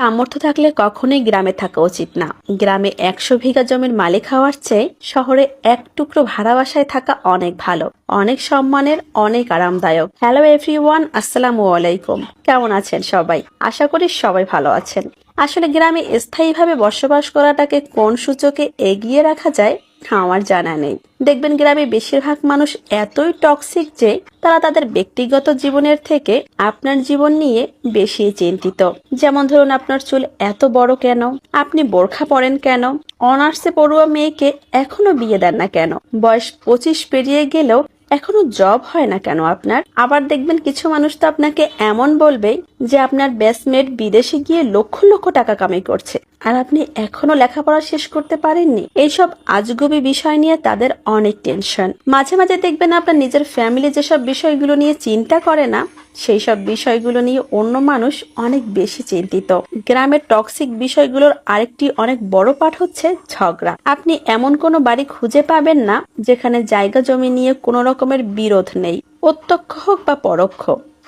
সামর্থ্য থাকলে কখনোই গ্রামে থাকা উচিত না। গ্রামে একশো বিঘা জমির মালিক হওয়ার চেয়ে শহরে এক টুকরো ভাড়া বাসায় থাকা অনেক ভালো। অনেক সম্মানের, অনেক আরামদায়ক। হ্যালো এভরি ওয়ান আসসালামু আলাইকুম। কেমন আছেন সবাই? আশা করি সবাই ভালো আছেন। আসলে গ্রামে স্থায়ীভাবে বসবাস করাটাকে কোন সূচকে এগিয়ে রাখা যায় আমার জানা নেই। দেখবেন গ্রামে বেশিরভাগ মানুষ এতই টক্সিক যে তারা তাদের ব্যক্তিগত জীবনের থেকে আপনার জীবন নিয়ে বেশি চিন্তিত। যেমন ধরুন, আপনার চুল এত বড় কেন? আপনি বোরখা পরেন কেন? অনার্সে পড়ুয়া মেয়েকে এখনও বিয়ে দেন না কেন? বয়স পঁচিশ পেরিয়ে গেলেও এখনও জব হয় না কেন আপনার? আবার দেখবেন কিছু মানুষ তো আপনাকে এমন বলবে যে আপনার ব্যাচমেট বিদেশে গিয়ে লক্ষ লক্ষ টাকা কামাই করছে। আর আপনি এখনও লেখাপড়া শেষ করতে পারেননি। এইসব আজগুবি বিষয় নিয়ে তাদের অনেক টেনশন। মাঝে মাঝে দেখবেন আপনার নিজের ফ্যামিলি যেসব বিষয়গুলো নিয়ে চিন্তা করে না সেই সব বিষয়গুলো নিয়ে অন্য মানুষ অনেক বেশি চিন্তিত। গ্রামের টক্সিক বিষয়গুলোর আরেকটি অনেক বড় পাঠ হচ্ছে ঝগড়া। আপনি এমন কোনো বাড়ি খুঁজে পাবেন না, যেখানে জায়গা জমি নিয়ে কোনো রকমের বিরোধ নেই প্রত্যক্ষ হোক বা পরোক্ষ।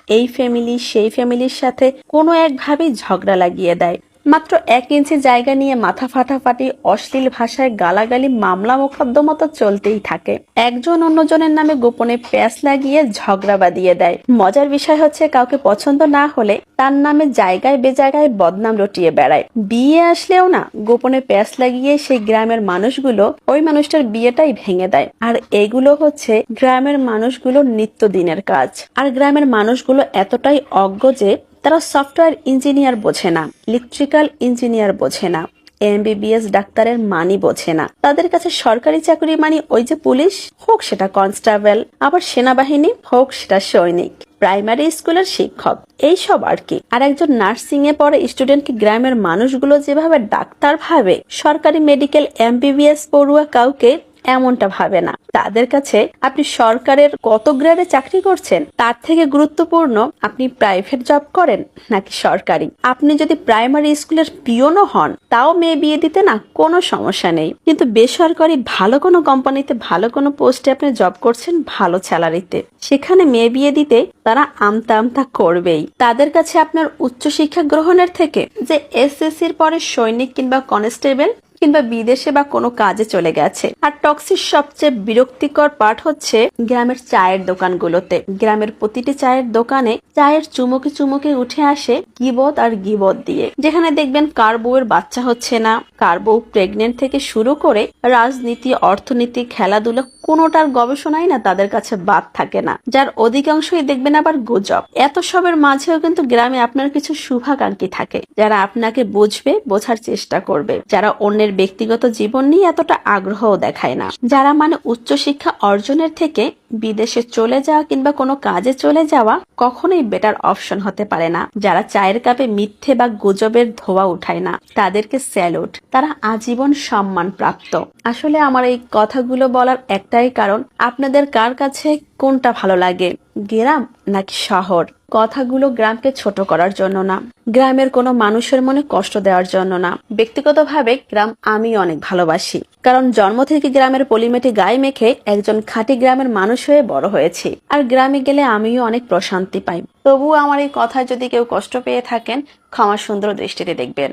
এই ফ্যামিলি সেই ফ্যামিলির সাথে কোনো একভাবেই ঝগড়া লাগিয়ে দেয়। মাত্র এক ইঞ্চি জায়গা নিয়ে মাথা ফাটাফাটি অশ্লীল ভাষায় গালাগালি, মামলা মোকদ্দমা তো চলতেই থাকে। একজন অন্যজনের নামে গোপনে প্যাঁচ লাগিয়ে ঝগড়া বাঁধিয়ে দেয়। মজার বিষয় হচ্ছে, কাউকে পছন্দ না হলে তার নামে জায়গায় বেজায়গায় বদনাম রটিয়ে বেড়ায়। বিয়ে আসলেও না, গোপনে প্যাঁচ লাগিয়ে সেই গ্রামের মানুষগুলো ওই মানুষটার বিয়েটাই ভেঙে দেয়। আর এগুলো হচ্ছে গ্রামের মানুষগুলোর নিত্যদিনের কাজ। আর গ্রামের মানুষগুলো এতটাই অজ্ঞ যে তারা সফটওয়্যার ইঞ্জিনিয়ার বোঝে না, ইলেকট্রিক্যাল ইঞ্জিনিয়ার বোঝে না, এমবিবিএস ডাক্তারের মানি বোঝে না। তাদের কাছে সরকারি চাকরি মানি ওই যে পুলিশ? হোক সেটা কনস্টেবল, আবার সেনাবাহিনী, হোক সেটা সৈনিক, প্রাইমারি স্কুলের শিক্ষক। এইসব আর কি। আর একজন নার্সিং এ পড়ে স্টুডেন্টকে গ্রামের মানুষগুলো যেভাবে ডাক্তার ভাবে, সরকারি মেডিকেল এমবিবিএস পড়ুয়া কাউকে এমনটা ভাবে না। তাদের কাছে আপনি সরকারের কত গ্রেডে চাকরি করছেন, তার থেকে গুরুত্বপূর্ণ আপনি প্রাইভেট জব করেন নাকি সরকারি? আপনি যদি প্রাইমারি স্কুলের পিওনও হন, তাও মেয়ে বিয়ে দিতে না কোনো সমস্যা নেই। কিন্তু বেসরকারি ভালো কোনো কোম্পানিতে ভালো কোনো পোস্টে আপনি জব করছেন ভালো স্যালারিতে সেখানে মেয়ে বিয়ে দিতে তারা আমতা আমতা করবেই। তাদের কাছে আপনার উচ্চশিক্ষা গ্রহণের থেকে যে এসএসসির পরে সৈনিক কিংবা কনস্টেবল কিংবা বিদেশে বা কোনো কাজে চলে গেছে। আর টক্সির সবচেয়ে বিরক্তিকর পার্ট হচ্ছে গ্রামের চায়ের দোকানগুলোতে। গ্রামের প্রতিটি চায়ের দোকানে চায়ের চুমুকে চুমুকে উঠে আসে গিবদ আর গিবদ দিয়ে। যেখানে দেখবেন কার বউয়ের বাচ্চা হচ্ছে না, কার বউ প্রেগনেন্ট থেকে শুরু করে রাজনীতি, অর্থনীতি, খেলাধুলা কোনোটার গবেষণাই না তাদের কাছে বাদ থাকে না, যার অধিকাংশই দেখবেন আবার গুজব। এত সবের মাঝেও কিন্তু গ্রামে আপনার কিছু শুভাকাঙ্ক্ষী থাকে, যারা আপনাকে বুঝবে, বোঝার চেষ্টা করবে, যারা অন্যের ব্যক্তিগত জীবন নিয়ে এতটা আগ্রহও দেখায় না। যারা মানে উচ্চশিক্ষা অর্জনের থেকে বিদেশে চলে যাওয়া কিংবা কোনো কাজে চলে যাওয়া কখনোই বেটার অপশন হতে পারে না। যারা চায়ের কাপে মিথ্যে বা গুজবের ধোয়া উঠায় না, তাদেরকে স্যালুট। তারা আজীবন সম্মান প্রাপ্ত আসলে আমার এই কথাগুলো বলার একটাই কারণ আপনাদের কার কাছে কোনটা ভালো লাগে, গ্রাম নাকি শহর? কথাগুলো গ্রামকে ছোট করার জন্য না। গ্রামের কোনো মানুষের মনে কষ্ট দেওয়ার জন্য না। ব্যক্তিগতভাবে গ্রাম আমি অনেক ভালোবাসি। কারণ জন্ম থেকে গ্রামের পলিমেটি গায়ে মেখে একজন খাঁটি গ্রামের মানুষ হয়ে বড় হয়েছি। আর গ্রামে গেলে আমিও অনেক প্রশান্তি পাই। তবুও আমার এই কথায় যদি কেউ কষ্ট পেয়ে থাকেন, ক্ষমা সুন্দর দৃষ্টিতে দেখবেন।